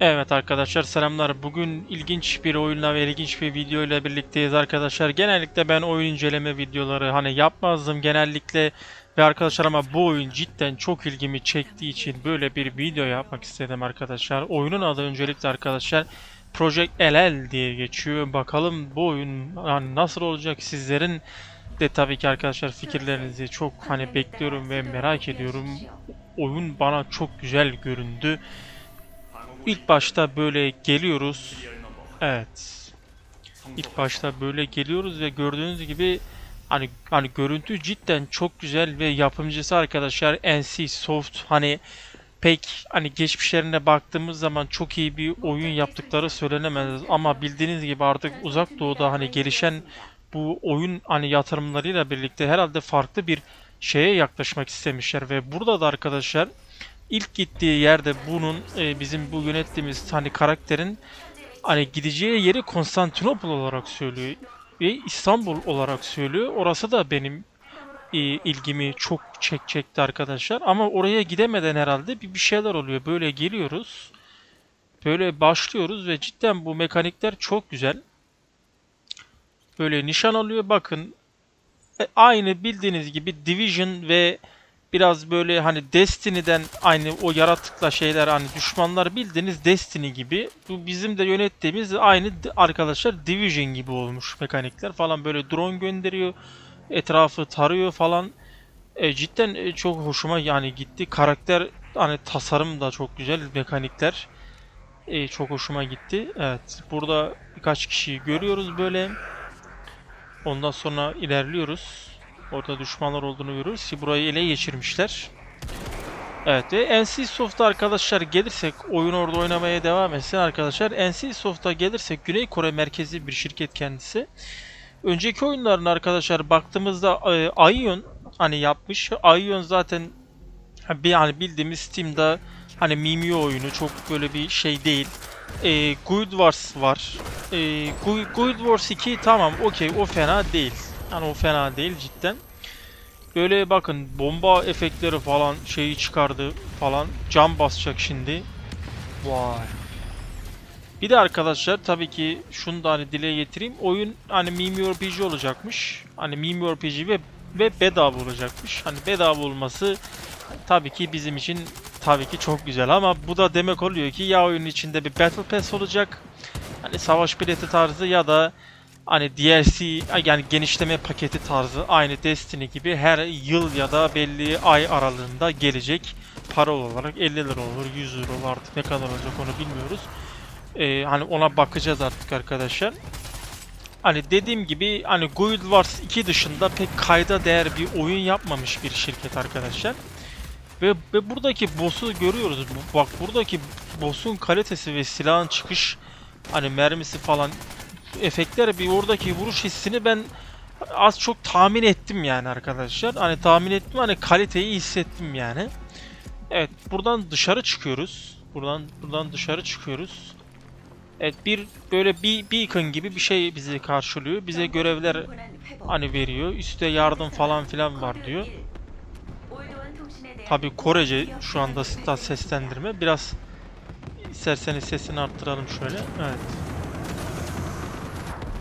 Evet arkadaşlar selamlar. Bugün ilginç bir oyunla ve ilginç bir video ile birlikteyiz arkadaşlar. Genellikle ben oyun inceleme videoları hani yapmazdım genellikle ve arkadaşlar ama bu oyun cidden çok ilgimi çektiği için böyle bir video yapmak istedim arkadaşlar. Oyunun adı öncelikle arkadaşlar Project LL diye geçiyor. Bakalım bu oyun nasıl olacak sizlerin de tabii ki arkadaşlar fikirlerinizi çok hani bekliyorum ve merak ediyorum. Oyun bana çok güzel göründü. İlk başta böyle geliyoruz. Evet. İlk başta böyle geliyoruz ve gördüğünüz gibi hani hani görüntü cidden çok güzel ve yapımcısı arkadaşlar NC Soft hani pek hani geçmişlerine baktığımız zaman çok iyi bir oyun yaptıkları söylenemez ama bildiğiniz gibi artık uzak doğuda hani gelişen bu oyun hani yatırımlarıyla birlikte herhalde farklı bir şeye yaklaşmak istemişler ve burada da arkadaşlar ilk gittiği yerde bunun e, bizim bu yönettiğimiz hani karakterin hani gideceği yeri Konstantinopol olarak söylüyor ve İstanbul olarak söylüyor. Orası da benim e, ilgimi çok çek çekti arkadaşlar. Ama oraya gidemeden herhalde bir, bir şeyler oluyor. Böyle geliyoruz. Böyle başlıyoruz ve cidden bu mekanikler çok güzel. Böyle nişan alıyor. Bakın e, aynı bildiğiniz gibi Division ve biraz böyle hani Destiny'den aynı o yaratıkla şeyler hani düşmanlar bildiğiniz Destiny gibi. Bu bizim de yönettiğimiz aynı arkadaşlar Division gibi olmuş mekanikler falan böyle drone gönderiyor. Etrafı tarıyor falan. E, cidden e, çok hoşuma yani gitti. Karakter hani tasarım da çok güzel mekanikler. E, çok hoşuma gitti. Evet. Burada birkaç kişiyi görüyoruz böyle. Ondan sonra ilerliyoruz. Orada düşmanlar olduğunu görüyoruz ki burayı ele geçirmişler. Evet ve NC Soft'a arkadaşlar gelirsek oyun orada oynamaya devam etsin arkadaşlar. NC Soft'a gelirsek Güney Kore merkezli bir şirket kendisi. Önceki oyunların arkadaşlar baktığımızda e, Aion hani yapmış. Aion zaten bir hani bildiğimiz Steam'da hani Mimio oyunu çok böyle bir şey değil. E, Guild Wars var. E, Gu- Guild Wars 2 tamam okey o fena değil. Yani o fena değil cidden. Böyle bakın bomba efektleri falan şeyi çıkardı falan. Cam basacak şimdi. Vay. Bir de arkadaşlar tabii ki şunu da hani dile getireyim. Oyun hani MMORPG olacakmış. Hani MMORPG ve ve bedava olacakmış. Hani bedava olması tabii ki bizim için tabii ki çok güzel ama bu da demek oluyor ki ya oyunun içinde bir Battle Pass olacak. Hani savaş bileti tarzı ya da hani DLC yani genişleme paketi tarzı aynı Destiny gibi her yıl ya da belli ay aralığında gelecek para olarak 50 lira olur 100 lira olur artık ne kadar olacak onu bilmiyoruz. Ee, hani ona bakacağız artık arkadaşlar. Hani dediğim gibi hani Guild Wars 2 dışında pek kayda değer bir oyun yapmamış bir şirket arkadaşlar. Ve, ve buradaki boss'u görüyoruz. Bak buradaki boss'un kalitesi ve silahın çıkış hani mermisi falan efektler bir oradaki vuruş hissini ben az çok tahmin ettim yani arkadaşlar. Hani tahmin ettim hani kaliteyi hissettim yani. Evet buradan dışarı çıkıyoruz. Buradan buradan dışarı çıkıyoruz. Evet bir böyle bir beacon gibi bir şey bizi karşılıyor. Bize görevler hani veriyor. Üste yardım falan filan var diyor. Tabi Korece şu anda seslendirme. Biraz isterseniz sesini arttıralım şöyle. Evet.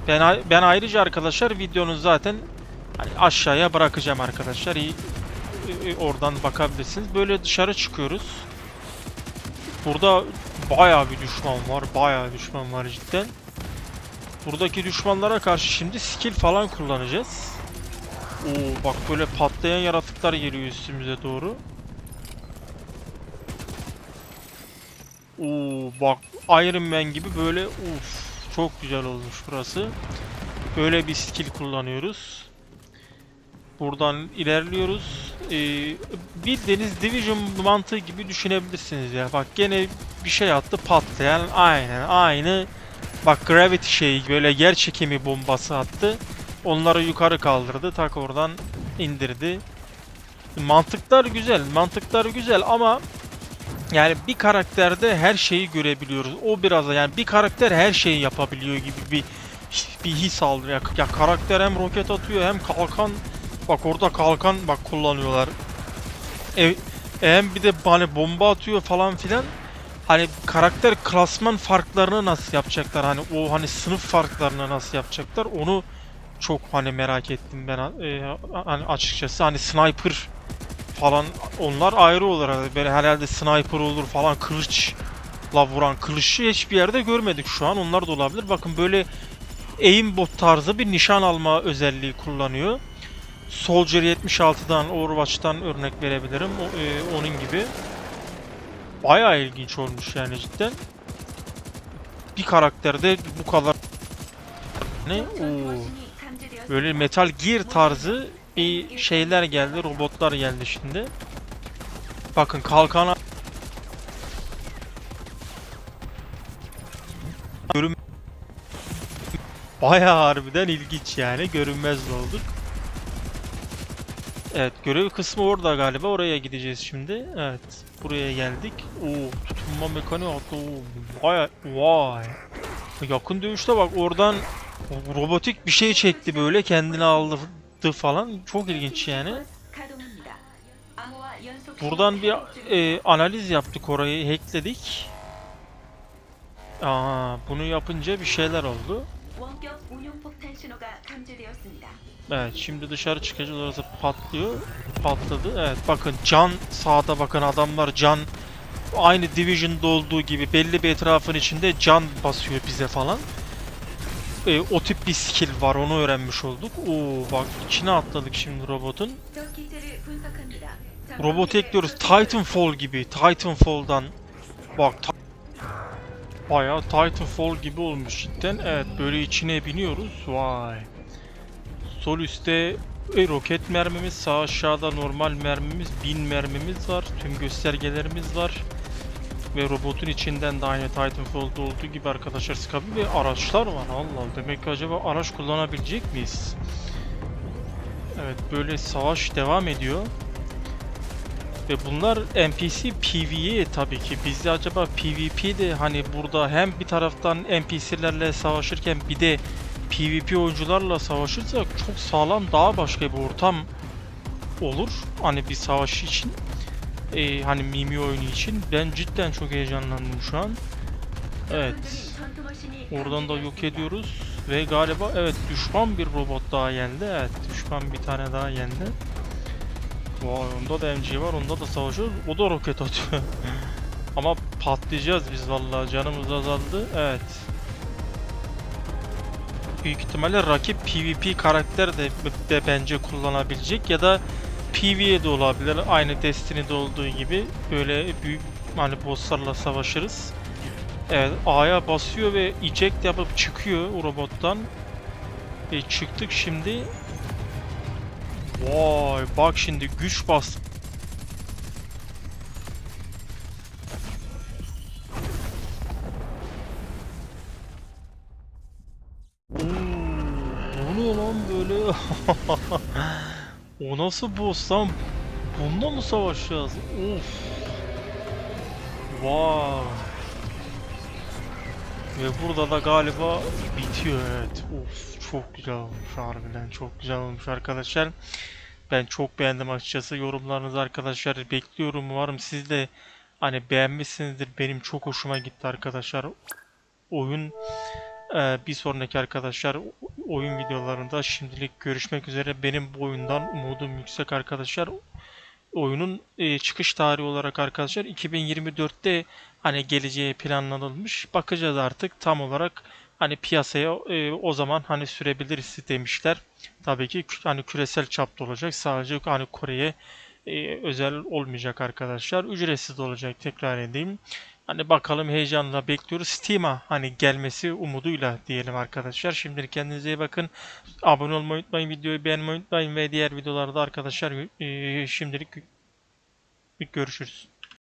Ben ben ayrıca arkadaşlar videonun zaten hani aşağıya bırakacağım arkadaşlar. İyi, oradan bakabilirsiniz. Böyle dışarı çıkıyoruz. Burada bayağı bir düşman var. Bayağı düşman var cidden. Buradaki düşmanlara karşı şimdi skill falan kullanacağız. Oo bak böyle patlayan yaratıklar geliyor üstümüze doğru. Oo bak Iron Man gibi böyle uf çok güzel olmuş burası. Böyle bir skill kullanıyoruz. Buradan ilerliyoruz. Ee, bildiğiniz Division mantığı gibi düşünebilirsiniz ya. Bak gene bir şey attı patlayan aynen aynı. Bak gravity şeyi böyle yer çekimi bombası attı. Onları yukarı kaldırdı. Tak oradan indirdi. Mantıklar güzel. Mantıklar güzel ama yani bir karakterde her şeyi görebiliyoruz. O biraz da yani bir karakter her şeyi yapabiliyor gibi bir bir his aldı. Ya, ya karakter hem roket atıyor hem kalkan bak orada kalkan bak kullanıyorlar. E, hem bir de hani bomba atıyor falan filan. hani karakter klasman farklarını nasıl yapacaklar? Hani o hani sınıf farklarını nasıl yapacaklar? Onu çok hani merak ettim ben e, hani açıkçası. Hani sniper falan onlar ayrı olarak böyle herhalde sniper olur falan kılıçla vuran kılıççı hiçbir yerde görmedik şu an. Onlar da olabilir. Bakın böyle aimbot tarzı bir nişan alma özelliği kullanıyor. Soldier 76'dan, Overwatch'tan örnek verebilirim. O, e, onun gibi. Bayağı ilginç olmuş yani cidden. Bir karakterde bu kadar ne? Oo. Böyle Metal Gear tarzı bir şeyler geldi, robotlar geldi şimdi. Bakın kalkana görün Bayağı harbiden ilginç yani görünmez olduk. Evet görev kısmı orada galiba oraya gideceğiz şimdi. Evet buraya geldik. Oo tutunma mekaniği attı. Oo, Vay vay. Yakın dövüşte bak oradan robotik bir şey çekti böyle kendini aldı attı falan çok ilginç yani. Buradan bir e, analiz yaptık orayı hackledik. Aa, bunu yapınca bir şeyler oldu. Evet şimdi dışarı çıkacağız orası patlıyor. Patladı. Evet bakın can sağda bakın adamlar can aynı Division'da olduğu gibi belli bir etrafın içinde can basıyor bize falan e, o tip bir skill var onu öğrenmiş olduk. Oo bak içine atladık şimdi robotun. Robotu ekliyoruz. Titanfall gibi. Titanfall'dan. Bak ta Bayağı Titanfall gibi olmuş cidden. Evet böyle içine biniyoruz. Vay. Sol üstte e, roket mermimiz, sağ aşağıda normal mermimiz, bin mermimiz var. Tüm göstergelerimiz var. Ve robotun içinden de aynı Titanfall'da olduğu gibi arkadaşlar sıkabilir araçlar var. Allah. Demek ki acaba araç kullanabilecek miyiz? Evet böyle savaş devam ediyor. Ve bunlar NPC PvE tabii ki. Biz de acaba PvP de hani burada hem bir taraftan NPC'lerle savaşırken bir de PvP oyuncularla savaşırsak çok sağlam daha başka bir ortam olur. Hani bir savaş için e, hani Mimi oyunu için ben cidden çok heyecanlandım şu an. Evet. Oradan da yok ediyoruz ve galiba evet düşman bir robot daha yendi. Evet düşman bir tane daha yendi. Vay onda da MG var onda da savaşıyoruz. O da roket atıyor. Ama patlayacağız biz vallahi canımız azaldı. Evet. Büyük ihtimalle rakip PvP karakter de, de bence kullanabilecek ya da PvE de olabilir. Aynı Destiny'de olduğu gibi böyle büyük hani bosslarla savaşırız. Evet A'ya basıyor ve eject yapıp çıkıyor o robottan. E, çıktık şimdi. Vay bak şimdi güç bas. Oo, ne lan böyle? o nasıl boss lan? Bununla mı savaşacağız? Of. Vay. Ve burada da galiba bitiyor evet. Of çok güzel olmuş harbiden çok güzel olmuş arkadaşlar. Ben çok beğendim açıkçası. Yorumlarınızı arkadaşlar bekliyorum. Umarım siz de hani beğenmişsinizdir. Benim çok hoşuma gitti arkadaşlar. Oyun bir sonraki arkadaşlar oyun videolarında şimdilik görüşmek üzere. Benim bu oyundan umudum yüksek arkadaşlar. Oyunun e, çıkış tarihi olarak arkadaşlar 2024'te hani geleceği planlanılmış. Bakacağız artık tam olarak hani piyasaya e, o zaman hani sürebiliriz demişler. Tabii ki hani küresel çapta olacak. Sadece hani Kore'ye e, özel olmayacak arkadaşlar. Ücretsiz olacak tekrar edeyim. Hani bakalım heyecanla bekliyoruz. Steam'a hani gelmesi umuduyla diyelim arkadaşlar. Şimdilik kendinize iyi bakın. Abone olmayı unutmayın. Videoyu beğenmeyi unutmayın. Ve diğer videolarda arkadaşlar e, şimdilik görüşürüz.